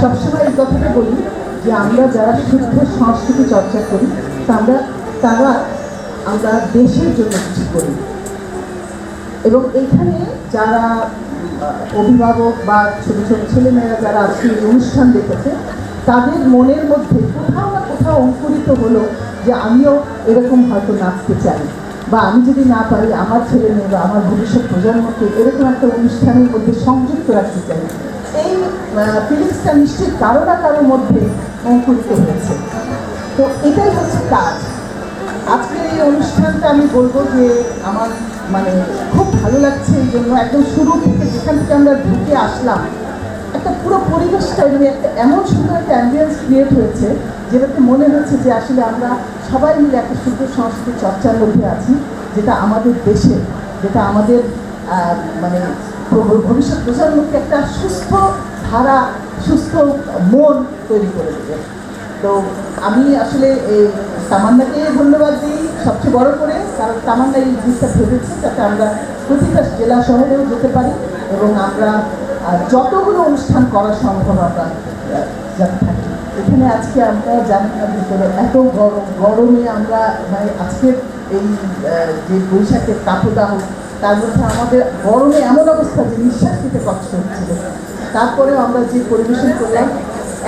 সবসময় এই কথাটা বলি যে আমরা যারা শুদ্ধ সংস্কৃতি চর্চা করি, তা তারা আমরা দেশের জন্য কিছু করি। এবং এখানে যারা অভিভাবক বা ছোট ছোট ছেলেমেয়েরা যারা আজকে এই অনুষ্ঠান দেখেছে, তাদের মনের মধ্যে কোথাও না কোথাও অঙ্কুরিত হলো যে আমিও এরকম হয়তো নাচতে চাই। বা আমি যদি না পারি, আমার ছেলে মেয়ে বা আমার ভবিষ্যৎ প্রজন্মকে এরকম একটা অনুষ্ঠানের মধ্যে সংযুক্ত রাখতে চাই। ফিলিংসটা নিশ্চয়ই কারও না কারোর মধ্যে অঙ্কুরিত হয়েছে। তো এটাই হচ্ছে কাজ। আজকের এই অনুষ্ঠানটা আমি বলব যে আমার মানে খুব ভালো লাগছে এই জন্য। একদম শুরু থেকে যেখান থেকে আমরা ঢুকে আসলাম, একটা পুরো পরিবেশটা মানে একটা এমন সুন্দর একটা অ্যাম্বিয়েন্স ক্রিয়েট হয়েছে, যেটাতে মনে হচ্ছে যে আসলে আমরা সবাই মিলে একটা সুন্দর সংস্কৃতি চর্চার মধ্যে আছি, যেটা আমাদের দেশে, যেটা আমাদের মানে ভবিষ্যৎ প্রজন্মকে একটা সুস্থ ধারা সুস্থ মন তৈরি করে দেবে। তো আমি আসলে এই তামান্নাকে ধন্যবাদ দিই সবচেয়ে বড় করে, কারণ তামান্না এই জিনিসটা ভেবেছে যাতে আমরা প্রতিটা জেলা শহরেও যেতে পারি এবং আমরা যতগুলো অনুষ্ঠান করা সম্ভব আমরা যাতে থাকি। এখানে আজকে আমরা জানি না ভিতরে এত গরম, গরমে আমরা মানে আজকের এই যে বৈশাখের তাপদাহ, তার মধ্যে আমাদের গরমে এমন অবস্থা যে নিঃশ্বাস নিতে কষ্ট হচ্ছিল। তারপরেও আমরা যে পরিবেশন করলাম,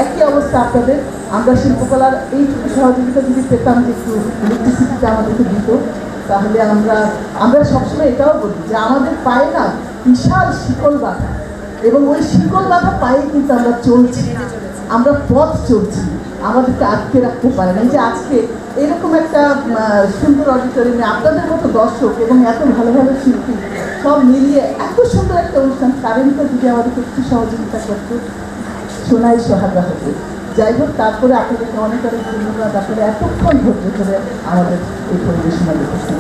একই অবস্থা আপনাদের। আমরা শিল্পকলার এইটুকু সহযোগিতা যদি পেতাম যে একটু ইলেকট্রিসিটিটা আমাদেরকে দিত, তাহলে আমরা আমরা সবসময় এটাও বলি যে আমাদের পায়ে না বিশাল শিকল বাঁধা। এবং ওই শিকল বাঁধা পায়ে কিন্তু আমরা চলছি আমরা পথ চলছি আমাদেরকে আটকে রাখতে পারে না। যে আজকে এরকম একটা সুন্দর অডিটোরিয়ামে আপনাদের মতো দর্শক এবং এত ভালো ভালো শিল্পী সব মিলিয়ে এত সুন্দর একটা অনুষ্ঠান, কারেন্টটা যদি আমাদেরকে একটু সহযোগিতা করতো। সোনাই সোহাগা হতো। যাই হোক, তারপরে আপনাদেরকে অনেক অনেক ধন্যবাদ। আপনারা এতক্ষণ ধৈর্য ধরে আমাদের এই পরিবেশনা দেখেছেন